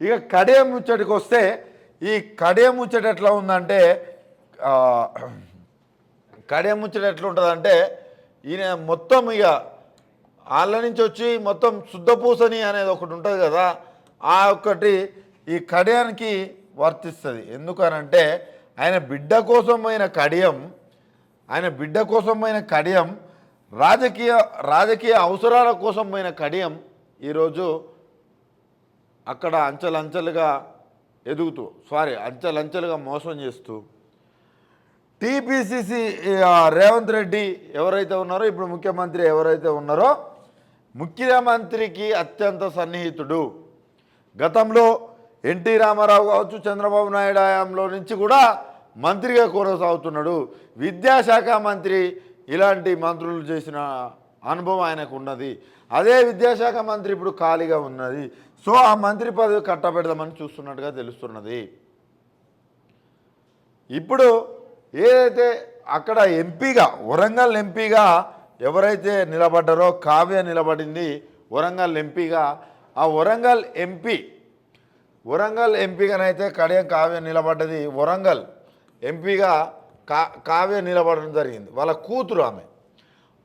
ఇక కడియం ముచ్చటికి వస్తే ఈ కడియం ముచ్చట ఎట్లా ఉందంటే కడే కడియం ముచ్చట ఎట్లా ఉంటుందంటే ఈయన మొత్తం ఇక వాళ్ళ నుంచి వచ్చి మొత్తం శుద్ధపూసని అనేది ఒకటి ఉంటుంది కదా ఆ ఒక్కటి ఈ కడియానికి వర్తిస్తుంది. ఎందుకనంటే ఆయన బిడ్డ కోసమైన కడియం ఆయన బిడ్డ కోసమైన కడియం రాజకీయ రాజకీయ అవసరాల కోసమైన కడియం ఈరోజు అక్కడ అంచెలంచెలుగా ఎదుగుతూ సారీ అంచెలంచెలుగా మోసం చేస్తూ టీపీసీసీ రేవంత్ రెడ్డి ఎవరైతే ఉన్నారో ఇప్పుడు ముఖ్యమంత్రి ఎవరైతే ఉన్నారో ముఖ్యమంత్రికి అత్యంత సన్నిహితుడు. గతంలో ఎన్టీ రామారావు కావచ్చు చంద్రబాబు నాయుడు హయాంలో నుంచి కూడా మంత్రిగా కొనసాగుతున్నాడు. విద్యాశాఖ మంత్రి ఇలాంటి మంత్రులు చేసిన అనుభవం ఆయనకు ఉన్నది. అదే విద్యాశాఖ మంత్రి ఇప్పుడు ఖాళీగా ఉన్నది. సో ఆ మంత్రి పదవి కట్టబెడదామని చూస్తున్నట్టుగా తెలుస్తున్నది. ఇప్పుడు ఏదైతే అక్కడ ఎంపీగా వరంగల్ ఎంపీగా ఎవరైతే నిలబడ్డారో కావ్య నిలబడింది వరంగల్ ఎంపీగా ఆ వరంగల్ ఎంపీ వరంగల్ ఎంపీగానైతే కడియం కావ్య నిలబడ్డది వరంగల్ ఎంపీగా కా కావ్య నిలబడడం జరిగింది. వాళ్ళ కూతురు ఆమె.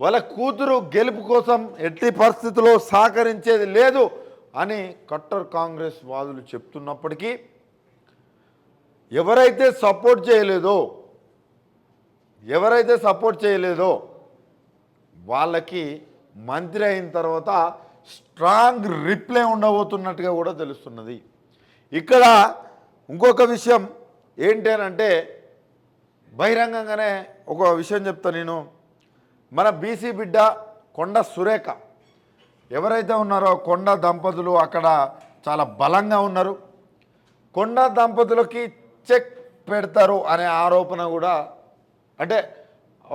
వాళ్ళ కూతురు గెలుపు కోసం ఎట్టి పరిస్థితుల్లో సహకరించేది లేదు. అని కట్టర్ కాంగ్రెస్ వాదులు చెప్తున్నప్పటికీ ఎవరైతే సపోర్ట్ చేయలేదో ఎవరైతే సపోర్ట్ చేయలేదో వాళ్ళకి మంత్రి అయిన తర్వాత స్ట్రాంగ్ రిప్లై ఉండబోతున్నట్టుగా కూడా తెలుస్తున్నది. ఇక్కడ ఇంకొక విషయం ఏంటి అంటే బహిరంగంగానే ఒక విషయం చెప్తా నేను. మన బీసీ బిడ్డ కొండ సురేఖ ఎవరైతే ఉన్నారో కొండ దంపతులు అక్కడ చాలా బలంగా ఉన్నారు. కొండ దంపతులకి చెక్ పెడతారు అనే ఆరోపణ కూడా అంటే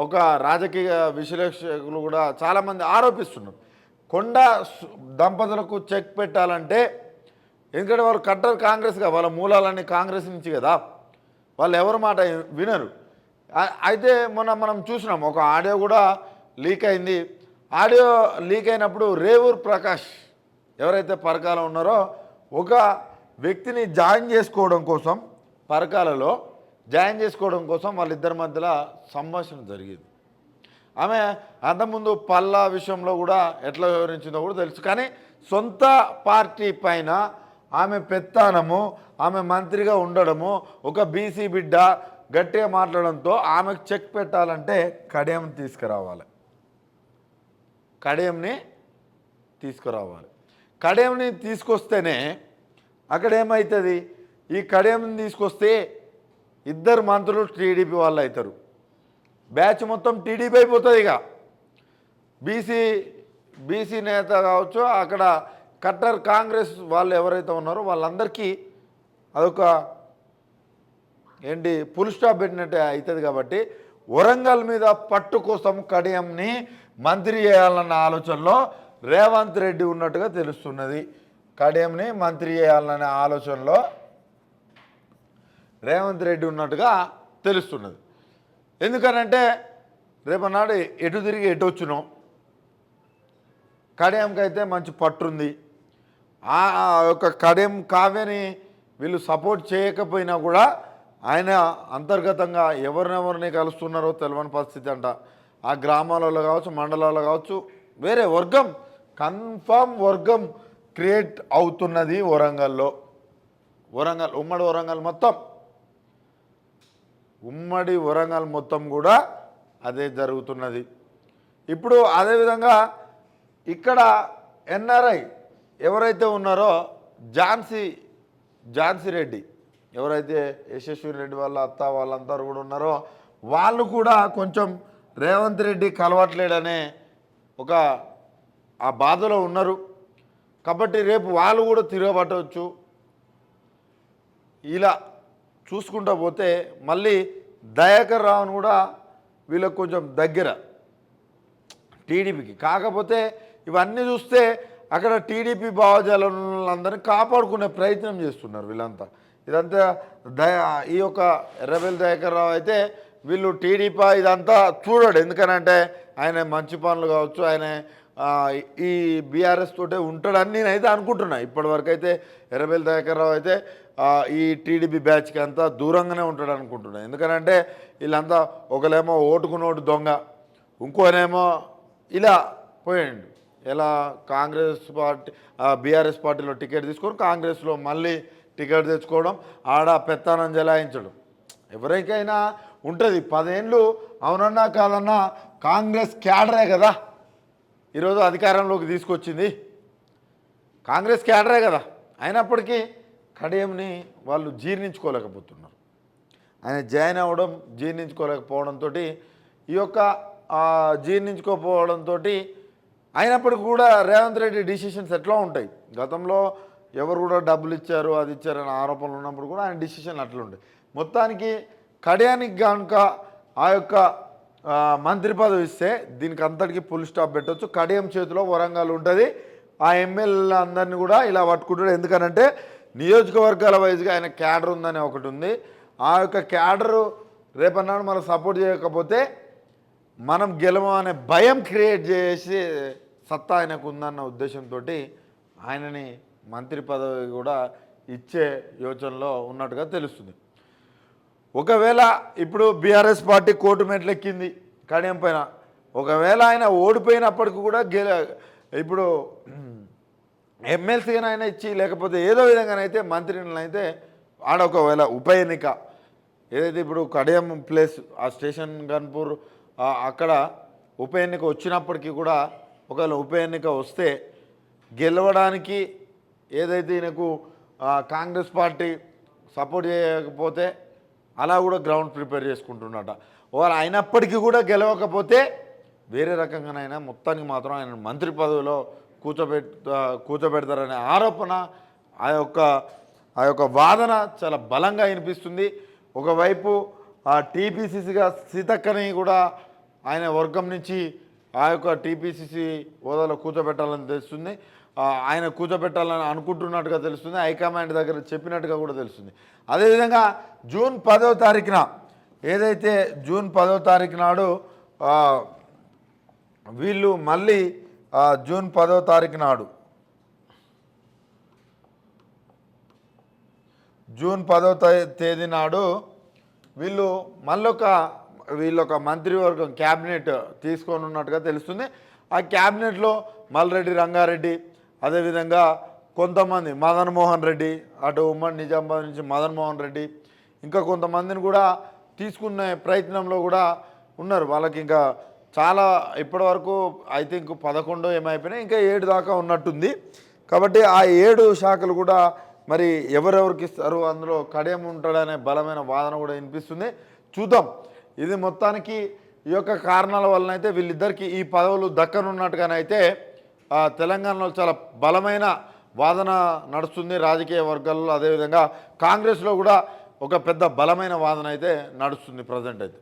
ఒక రాజకీయ విశ్లేషకులు కూడా చాలామంది ఆరోపిస్తున్నారు. కొండ దంపతులకు చెక్ పెట్టాలంటే ఎందుకంటే వాళ్ళు కట్టర్ కాంగ్రెస్గా వాళ్ళ మూలాలన్నీ కాంగ్రెస్ నుంచి కదా. వాళ్ళు ఎవరి మాట వినరు. అయితే మొన్న మనం చూసినాం ఒక ఆడియో కూడా లీక్ అయింది. ఆడియో లీక్ అయినప్పుడు రేవూర్ ప్రకాష్ ఎవరైతే పరకాల ఉన్నారో ఒక వ్యక్తిని జాయిన్ చేసుకోవడం కోసం పరకాలలో జాయిన్ చేసుకోవడం కోసం వాళ్ళిద్దరి మధ్యలో సంభాషణ జరిగింది. ఆమె అంతకుముందు పల్లా విషయంలో కూడా ఎట్లా వివరించిందో కూడా తెలుసు. కానీ సొంత పార్టీ పైన ఆమె పెత్తానము ఆమె మంత్రిగా ఉండడము ఒక బీసీ బిడ్డ గట్టిగా మాట్లాడడంతో ఆమెకు చెక్ పెట్టాలంటే కడియం తీసుకురావాలి. కడియంని తీసుకురావాలి. కడియంని తీసుకొస్తేనే అక్కడ ఏమవుతుంది ఈ కడియంని తీసుకొస్తే ఇద్దరు మంత్రులు టీడీపీ వాళ్ళు అవుతారు బ్యాచ్ మొత్తం టీడీపీ అయిపోతుంది ఇక. బీసీ బీసీ నేత కావచ్చు అక్కడ కట్టర్ కాంగ్రెస్ వాళ్ళు ఎవరైతే ఉన్నారో వాళ్ళందరికీ అదొక ఏంటి ఫుల్ స్టాప్ పెట్టినట్టే అవుతుంది కాబట్టి వరంగల్ మీద పట్టు కోసం కడియంని మంత్రి చేయాలన్న ఆలోచనలో రేవంత్ రెడ్డి ఉన్నట్టుగా తెలుస్తున్నది. కడియంని మంత్రి చేయాలనే ఆలోచనలో రేవంత్ రెడ్డి ఉన్నట్టుగా తెలుస్తున్నది. ఎందుకనంటే రేపన్నాడు ఎటు తిరిగి ఎటు వచ్చినాం? కడియంకి అయితే మంచి పట్టుంది. ఆ ఆ యొక్క కడియం కావ్యని వీళ్ళు సపోర్ట్ చేయకపోయినా కూడా ఆయన అంతర్గతంగా ఎవరినెవరిని కలుస్తున్నారో తెలియని పరిస్థితి అంట. ఆ గ్రామాలలో కావచ్చు మండలాల్లో కావచ్చు వేరే వర్గం కన్ఫామ్ వర్గం క్రియేట్ అవుతున్నది వరంగల్లో. వరంగల్ ఉమ్మడి వరంగల్ మొత్తం. ఉమ్మడి వరంగల్ మొత్తం కూడా అదే జరుగుతున్నది. ఇప్పుడు అదేవిధంగా ఇక్కడ ఎన్ఆర్ఐ ఎవరైతే ఉన్నారో ఝాన్సీ ఝాన్సీ రెడ్డి ఎవరైతే యశస్వి రెడ్డి వాళ్ళ అత్త వాళ్ళందరూ కూడా ఉన్నారో వాళ్ళు కూడా కొంచెం రేవంత్ రెడ్డి కలవట్లేడనే ఒక ఆ బాధలో ఉన్నారు. కాబట్టి రేపు వాళ్ళు కూడా తిరగబట్టవచ్చు. ఇలా చూసుకుంటూ పోతే మళ్ళీ దయాకర్ రావును కూడా వీళ్ళకు కొంచెం దగ్గర టీడీపీకి. కాకపోతే ఇవన్నీ చూస్తే అక్కడ టీడీపీ భావజాలందరినీ కాపాడుకునే ప్రయత్నం చేస్తున్నారు వీళ్ళంతా. ఇదంతా దయా ఈ యొక్క ఎర్రబెల్లి దయాకర్ రావు అయితే వీళ్ళు టీడీపీ ఇదంతా చూడడు. ఎందుకనంటే ఆయన మంచి పనులు కావచ్చు ఆయన ఈ బీఆర్ఎస్ తోటే ఉంటాడని నేనైతే అనుకుంటున్నా. ఇప్పటివరకు అయితే ఎర్రబెల్లి దయాకర్రావు అయితే ఈ టీడీపీ బ్యాచ్కి అంతా దూరంగానే ఉంటాడు అనుకుంటున్నా. ఎందుకనంటే వీళ్ళంతా ఒకలేమో ఓటుకు నోటు దొంగ ఇంకోనేమో ఇలా పోయిండు. ఎలా కాంగ్రెస్ పార్టీ బీఆర్ఎస్ పార్టీలో టికెట్ తీసుకొని కాంగ్రెస్లో మళ్ళీ టికెట్ తెచ్చుకోవడం ఆడ పెత్తానం జలాయించడం. ఎవరికైనా ఉంటుంది. పదేళ్ళు అవునన్నా కాదన్నా కాంగ్రెస్ క్యాడరే కదా. ఈరోజు అధికారంలోకి తీసుకొచ్చింది. కాంగ్రెస్ క్యాడరే కదా. అయినప్పటికీ కడియంని వాళ్ళు జీర్ణించుకోలేకపోతున్నారు. ఆయన జాయిన్ అవ్వడం జీర్ణించుకోలేకపోవడంతో ఈ యొక్క ఆ, జీర్ణించుకోకపోవడంతో అయినప్పటికీ కూడా రేవంత్ రెడ్డి డిసిషన్స్ ఎట్లా ఉంటాయి? గతంలో ఎవరు కూడా డబ్బులు ఇచ్చారు అది ఇచ్చారు అనే ఆరోపణలు ఉన్నప్పుడు కూడా ఆయన డిసిషన్లు అట్లా ఉంటాయి మొత్తానికి కడియానికి కనుక ఆ యొక్క మంత్రి పదవి ఇస్తే దీనికి అంతటికి ఫుల్ స్టాప్ పెట్టవచ్చు కడియం చేతిలో వరంగల్ ఉంటుంది. ఆ ఎమ్మెల్యేల అందరినీ కూడా ఇలా పట్టుకుంటాడు. ఎందుకనంటే నియోజకవర్గాల వైజ్గా ఆయన క్యాడర్ ఉందని ఒకటి ఉంది. ఆ యొక్క క్యాడరు రేపన్నాడు మనం సపోర్ట్ చేయకపోతే మనం గెలవం అనే భయం క్రియేట్ చేసి సత్తా ఆయనకు ఉందన్న ఉద్దేశంతో ఆయనని మంత్రి పదవి కూడా ఇచ్చే యోచనలో ఉన్నట్టుగా తెలుస్తుంది. ఒకవేళ ఇప్పుడు బీఆర్ఎస్ పార్టీ కోర్టు మెట్లు ఎక్కింది కడియం పైన ఒకవేళ ఆయన ఓడిపోయినప్పటికీ కూడా గెల ఇప్పుడు ఆయన ఇచ్చి లేకపోతే ఏదో విధంగానైతే మంత్రిని అయితే ఆడ ఒకవేళ ఉప ఎన్నిక ఏదైతే ఇప్పుడు కడియం ప్లేస్ ఆ స్టేషన్ గన్పూర్ అక్కడ ఉప ఎన్నిక వచ్చినప్పటికీ కూడా ఒకవేళ ఉప ఎన్నిక వస్తే గెలవడానికి ఏదైతే ఈయనకు కాంగ్రెస్ పార్టీ సపోర్ట్ చేయకపోతే అలా కూడా గ్రౌండ్ ప్రిపేర్ చేసుకుంటున్నట ఒకవేళ అయినప్పటికీ కూడా గెలవకపోతే వేరే రకంగానైనా మొత్తానికి మాత్రం ఆయన మంత్రి పదవిలో కూర్చోబెట్ కూర్చోబెడతారనే ఆరోపణ ఆ యొక్క ఆ యొక్క వాదన చాలా బలంగా వినిపిస్తుంది. ఒకవైపు ఆ టీపీసీసీగా సీతక్కని కూడా ఆయన వర్గం నుంచి ఆ యొక్క టీపీసీసీ హోదాలో కూర్చోబెట్టాలని తెలుస్తుంది. ఆయన కూర్చోబెట్టాలని అనుకుంటున్నట్టుగా తెలుస్తుంది. హైకమాండ్ దగ్గర చెప్పినట్టుగా కూడా తెలుస్తుంది. అదేవిధంగా జూన్ పదో తారీఖున ఏదైతే జూన్ పదో తారీఖు నాడు వీళ్ళు మళ్ళీ జూన్ పదో తారీఖు నాడు జూన్ పదో తేదీ నాడు వీళ్ళు మళ్ళొక వీళ్ళొక మంత్రివర్గం క్యాబినెట్ తీసుకొని ఉన్నట్టుగా తెలుస్తుంది. ఆ క్యాబినెట్లో మల్రెడ్డి రంగారెడ్డి అదేవిధంగా కొంతమంది మదన్ మోహన్ రెడ్డి అటు ఉమ్మడి నిజామాబాద్ నుంచి మదన్ మోహన్ రెడ్డి ఇంకా కొంతమందిని కూడా తీసుకునే ప్రయత్నంలో కూడా ఉన్నారు. వాళ్ళకి ఇంకా చాలా ఇప్పటివరకు ఐ థింక్ పదకొండు ఏమైపోయినాయి ఇంకా ఏడు దాకా ఉన్నట్టుంది. కాబట్టి ఆ ఏడు శాఖలు కూడా మరి ఎవరెవరికి ఇస్తారు అందులో కడియం ఉంటాడనే బలమైన వాదన కూడా వినిపిస్తుంది. చూద్దాం. ఇది మొత్తానికి ఈ యొక్క కారణాల వలన అయితే వీళ్ళిద్దరికీ ఈ పదవులు దక్కనున్నట్టుగానైతే తెలంగాణలో చాలా బలమైన వాదన నడుస్తుంది రాజకీయ వర్గాల్లో. అదేవిధంగా కాంగ్రెస్లో కూడా ఒక పెద్ద బలమైన వాదన అయితే నడుస్తుంది ప్రజెంట్ అయితే.